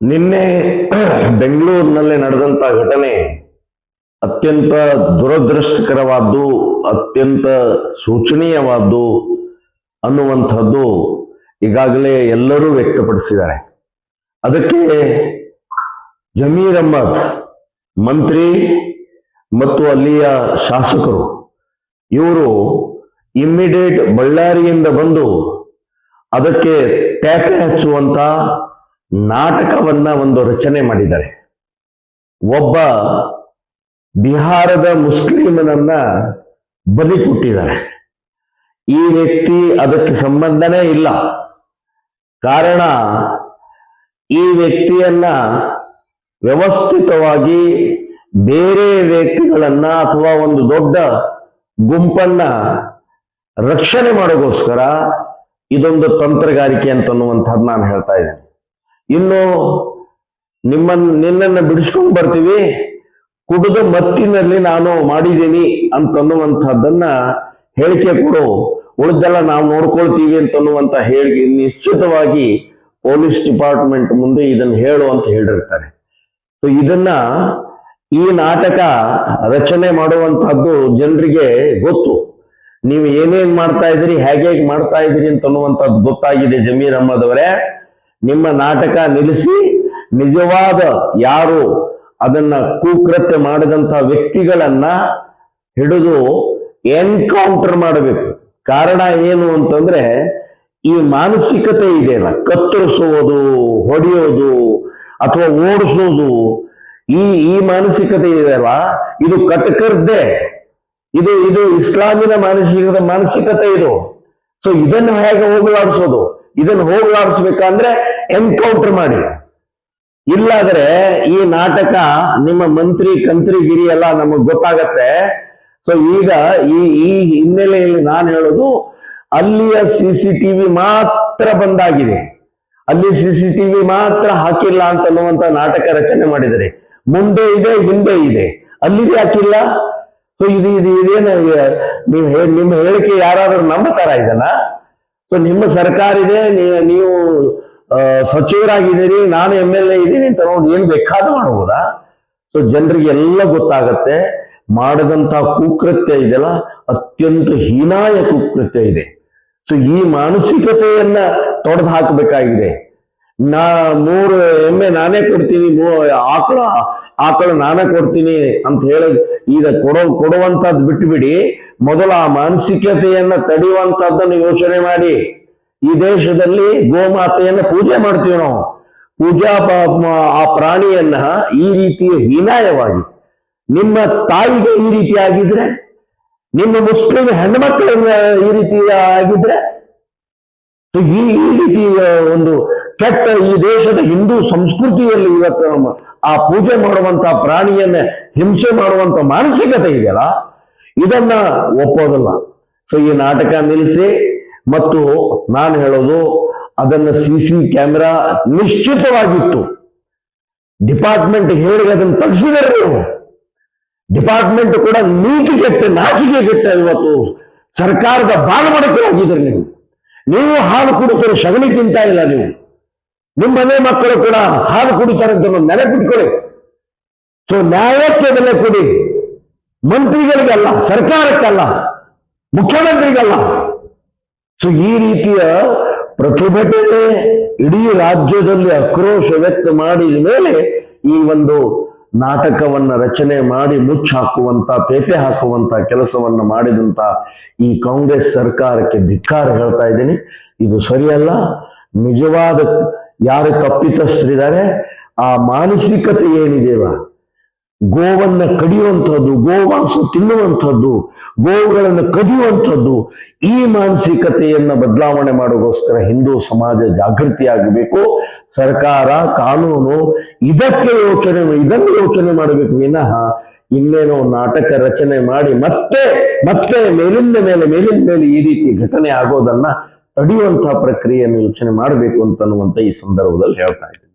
ನಿನ್ನೆ ಬೆಂಗಳೂರಿನಲ್ಲಿ ನಡೆದಂತ ಘಟನೆ ಅತ್ಯಂತ ದುರದೃಷ್ಟಕರವಾದ್ದು, ಅತ್ಯಂತ ಶೋಚನೀಯವಾದ್ದು ಅನ್ನುವಂಥದ್ದು ಈಗಾಗಲೇ ಎಲ್ಲರೂ ವ್ಯಕ್ತಪಡಿಸಿದ್ದಾರೆ. ಅದಕ್ಕೆ ಜಮೀರ್ ಅಹ್ಮದ್, ಮಂತ್ರಿ ಮತ್ತು ಅಲ್ಲಿಯ ಶಾಸಕರು, ಇವರು ಇಮ್ಮಿಡಿಯೇಟ್ ಬಳ್ಳಾರಿಯಿಂದ ಬಂದು ಅದಕ್ಕೆ ಟ್ಯಾಪೆ ಹಚ್ಚುವಂತ ನಾಟಕವನ್ನ ಒಂದು ರಚನೆ ಮಾಡಿದ್ದಾರೆ. ಒಬ್ಬ ಬಿಹಾರದ ಮುಸ್ಲಿಮನನ್ನ ಬಲಿ ಕೊಟ್ಟಿದ್ದಾರೆ. ಈ ವ್ಯಕ್ತಿ ಅದಕ್ಕೆ ಸಂಬಂಧನೇ ಇಲ್ಲ. ಕಾರಣ ಈ ವ್ಯಕ್ತಿಯನ್ನ ವ್ಯವಸ್ಥಿತವಾಗಿ ಬೇರೆ ವ್ಯಕ್ತಿಗಳನ್ನ ಅಥವಾ ಒಂದು ದೊಡ್ಡ ಗುಂಪನ್ನ ರಕ್ಷಣೆ ಮಾಡೋಗೋಸ್ಕರ ಇದೊಂದು ತಂತ್ರಗಾರಿಕೆ ಅಂತನ್ನುವಂಥದ್ದು ನಾನು ಹೇಳ್ತಾ ಇದ್ದೇನೆ. ಇನ್ನು ನಿಮ್ಮನ್ನ ನಿನ್ನನ್ನು ಬಿಡಿಸ್ಕೊಂಡು ಬರ್ತೀವಿ. ಕುಡಿದ ಮತ್ತಿನಲ್ಲಿ ನಾನು ಮಾಡಿದ್ದೀನಿ ಅಂತನ್ನುವಂಥದ್ದನ್ನ ಹೇಳಿಕೆ ಕೊಡು. ಉಳಿದೆಲ್ಲ ನಾವು ನೋಡ್ಕೊಳ್ತೀವಿ ಅಂತನ್ನುವಂತ ಹೇಳಿ ನಿಶ್ಚಿತವಾಗಿ ಪೊಲೀಸ್ ಡಿಪಾರ್ಟ್ಮೆಂಟ್ ಮುಂದೆ ಇದನ್ನ ಹೇಳು ಅಂತ ಹೇಳಿರ್ತಾರೆ. ಸೊ ಇದನ್ನ ಈ ನಾಟಕ ರಚನೆ ಮಾಡುವಂತಹದ್ದು ಜನರಿಗೆ ಗೊತ್ತು. ನೀವು ಏನೇನ್ ಮಾಡ್ತಾ ಇದ್ದೀರಿ ಹೇಗೆ ಮಾಡ್ತಾ ಇದ್ದೀರಿ ಅಂತನ್ನುವಂಥದ್ದು ಗೊತ್ತಾಗಿದೆ ಜಮೀರ್ ಅಹ್ಮದ್ ಅವರೇ. ನಿಮ್ಮ ನಾಟಕ ನಿಲ್ಲಿಸಿ ನಿಜವಾದ ಯಾರು ಅದನ್ನ ಕುಕೃತ್ಯ ಮಾಡಿದಂತಹ ವ್ಯಕ್ತಿಗಳನ್ನ ಹಿಡಿದು ಎನ್ಕೌಂಟರ್ ಮಾಡಬೇಕು. ಕಾರಣ ಏನು ಅಂತಂದ್ರೆ ಈ ಮಾನಸಿಕತೆ ಇದೆಯಲ್ಲ. ಕತ್ತರಿಸುವುದು, ಹೊಡೆಯೋದು ಅಥವಾ ಓಡಿಸೋದು ಈ ಈ ಮಾನಸಿಕತೆ ಇದೆಯಲ್ಲ ಇದು ಕಟಕರ್ದೆ. ಇದು ಇದು ಇಸ್ಲಾಮಿನ ಮಾನಸಿಕ, ಮಾನಸಿಕತೆ ಇದು. ಸೊ ಇದನ್ನು ಹೇಗೆ ಹೋಗಲಾಡಿಸೋದು? ಇದನ್ನು ಹೋಗಲಾಡಿಸ್ಬೇಕಂದ್ರೆ ಎನ್ಕೌಂಟರ್ ಮಾಡಿ. ಇಲ್ಲಾದ್ರೆ ಈ ನಾಟಕ ನಿಮ್ಮ ಮಂತ್ರಿ ಕಂತ್ರಿಗಿರಿ ಎಲ್ಲ ನಮಗ್ ಗೊತ್ತಾಗತ್ತೆ. ಸೊ ಈಗ ಈ ಈ ಹಿನ್ನೆಲೆಯಲ್ಲಿ ನಾನು ಹೇಳೋದು ಅಲ್ಲಿಯ ಸಿ ಸಿ ಟಿವಿ ಮಾತ್ರ ಬಂದಾಗಿದೆ. ಅಲ್ಲಿ ಸಿ ಸಿ ಟಿವಿ ಮಾತ್ರ ಹಾಕಿಲ್ಲ ಅಂತ ಅನ್ನುವಂತ ನಾಟಕ ರಚನೆ ಮಾಡಿದರೆ ಮುಂದೆ ಇದೆ, ಹಿಂದೆ ಇದೆ. ಅಲ್ಲಿದೆ ಹಾಕಿಲ್ಲ? ಸೊ ಇದು ಇದು, ಇದೇನು, ನೀವು ನಿಮ್ಮ ಹೇಳಿಕೆ ಯಾರಾದ್ರೂ ನಂಬತಾರ ಇದನ್ನ? ಸೊ ನಿಮ್ಮ ಸರ್ಕಾರ ಇದೆ ನೀವು- ಸಚಿವರಾಗಿದ್ದೀರಿ ನಾನು ಎಂ ಎಲ್ ಎ ಇದ್ದೀನಿ ಅಂತ ನೋಡಿ ಏನು ಬೇಕಾದ ಮಾಡಬಹುದಾ ಸೊ ಜನರಿಗೆ ಎಲ್ಲ ಗೊತ್ತಾಗತ್ತೆ ಮಾಡದಂತ ಕುಕೃತ್ಯ ಇದೆಯಲ್ಲ, ಅತ್ಯಂತ ಹೀನಾಯ ಕುಕೃತ್ಯ ಇದೆ. ಸೊ ಈ ಮಾನಸಿಕತೆಯನ್ನ ತೊಡೆದು ಹಾಕಬೇಕಾಗಿದೆ ನಾ ಮೂರು ಎಮ್ಮೆ ನಾನೇ ಕೊಡ್ತೀನಿ, ಮೂ ಆಕಳ ಆಕಳ ನಾನೇ ಕೊಡ್ತೀನಿ ಅಂತ ಹೇಳಿ ಈಗ ಕೊಡೋ ಕೊಡುವಂತದ್ದು ಬಿಟ್ಟುಬಿಡಿ ಮೊದಲು ಆ ಮಾನಸಿಕತೆಯನ್ನ ತಡೆಯುವಂತದ್ದನ್ನು ಯೋಚನೆ ಮಾಡಿ. ಈ ದೇಶದಲ್ಲಿ ಗೋಮಾತೆಯನ್ನ ಪೂಜೆ ಮಾಡ್ತೀವಿ ನಾವು. ಪೂಜಾ ಆ ಪ್ರಾಣಿಯನ್ನ ಈ ರೀತಿಯ ಹೀನಾಯವಾಗಿ, ನಿಮ್ಮ ತಾಯಿಗೆ ಈ ರೀತಿ ಆಗಿದ್ರೆ, ನಿಮ್ಮ ಮುಸ್ಲಿಂ ಹೆಣ್ಮಕ್ಳನ್ನ ಈ ರೀತಿ ಆಗಿದ್ರೆ ಈ ರೀತಿ ಒಂದು ಕೆಟ್ಟ ಈ ದೇಶದ ಹಿಂದೂ ಸಂಸ್ಕೃತಿಯಲ್ಲಿ ಇವತ್ತು ಆ ಪೂಜೆ ಮಾಡುವಂತ ಪ್ರಾಣಿಯನ್ನ ಹಿಂಸೆ ಮಾಡುವಂತ ಮಾನಸಿಕತೆ ಇದೆಯಲ್ಲ? ಇದನ್ನ ಒಪ್ಪೋದಲ್ಲ. ಸೊ ಈ ನಾಟಕ ನಿಲ್ಲಿಸಿ ಮತ್ತು ನಾನು ಹೇಳೋದು ಅದನ್ನ ಸಿ ಸಿ ಕ್ಯಾಮೆರಾ ನಿಶ್ಚಿತವಾಗಿತ್ತು. ಡಿಪಾರ್ಟ್ಮೆಂಟ್ ಹೇಳಿ ಅದನ್ನು ತಗ್ಸಿದರೆ ನೀವು. ಡಿಪಾರ್ಟ್ಮೆಂಟ್ ಕೂಡ ನೀತಿ ಕೆಟ್ಟ, ನಾಚಿಕೆ ಕೆಟ್ಟ ಇವತ್ತು ಸರ್ಕಾರದ ಬಾಲಮಡಕರಾಗಿದ್ದೀರಿ ನೀವು. ನೀವು ಹಾಲು ಕುಡಿತರು ಸಗಣಿ ತಿಂತಾ ಇಲ್ಲ ನೀವು. ನಿಮ್ಮ ಮನೆ ಮಕ್ಕಳು ಕೂಡ ಹಾಲು ಕುಡಿತಾರೆ ಅಂತ ನೆನಪಿಟ್ಕೊಳ್ಳಿ ಸೊ ನ್ಯಾಯಕ್ಕೆ ಬೆಲೆ ಕೊಡಿ. ಮಂತ್ರಿಗಳಿಗಲ್ಲ, ಸರ್ಕಾರಕ್ಕಲ್ಲ, ಮುಖ್ಯಮಂತ್ರಿಗಲ್ಲ. ಸೊ ಈ ರೀತಿಯ ಪ್ರತಿಭಟನೆ ಇಡೀ ರಾಜ್ಯದಲ್ಲಿ ಆಕ್ರೋಶ ವ್ಯಕ್ತ ಮಾಡಿದ ಮೇಲೆ ಈ ಒಂದು ನಾಟಕವನ್ನ ರಚನೆ ಮಾಡಿ ಮುಚ್ಚಾಕುವಂತ, ಪೇಪೆ ಹಾಕುವಂತ ಕೆಲಸವನ್ನ ಮಾಡಿದಂತ ಈ ಕಾಂಗ್ರೆಸ್ ಸರ್ಕಾರಕ್ಕೆ ಧಿಕ್ಕಾರ ಹೇಳ್ತಾ ಇದ್ದೀನಿ. ಇದು ಸರಿಯಲ್ಲ. ನಿಜವಾದ ಯಾರು ತಪ್ಪಿತಸ್ಥರಿದ್ದಾರೆ? ಆ ಮಾನಸಿಕತೆ ಏನಿದೆವ ಗೋವನ್ನ ಕಡಿಯುವಂಥದ್ದು, ಗೋವಾಸು ತಿನ್ನುವಂಥದ್ದು, ಗೋವುಗಳನ್ನು ಕದಿಯುವಂಥದ್ದು ಈ ಮಾನಸಿಕತೆಯನ್ನ ಬದಲಾವಣೆ ಮಾಡೋಗೋಸ್ಕರ ಹಿಂದೂ ಸಮಾಜ ಜಾಗೃತಿ ಆಗಬೇಕು ಸರ್ಕಾರ, ಕಾನೂನು, ಇದಕ್ಕೆ ಯೋಚನೆ ಇದನ್ನು ಯೋಚನೆ ಮಾಡಬೇಕು. ವಿನಃ ಇನ್ನೇನೋ ನಾಟಕ ರಚನೆ ಮಾಡಿ ಮತ್ತೆ ಮತ್ತೆ ಮೇಲಿಂದ ಮೇಲೆ ಮೇಲಿಂದ ಮೇಲೆ ಈ ರೀತಿ ಘಟನೆ ಆಗೋದನ್ನ ತಡೆಯುವಂತಹ ಪ್ರಕ್ರಿಯೆಯನ್ನು ಯೋಚನೆ ಮಾಡಬೇಕು ಅಂತನ್ನುವಂತ ಈ ಸಂದರ್ಭದಲ್ಲಿ ಹೇಳ್ತಾ ಇದ್ದೀನಿ.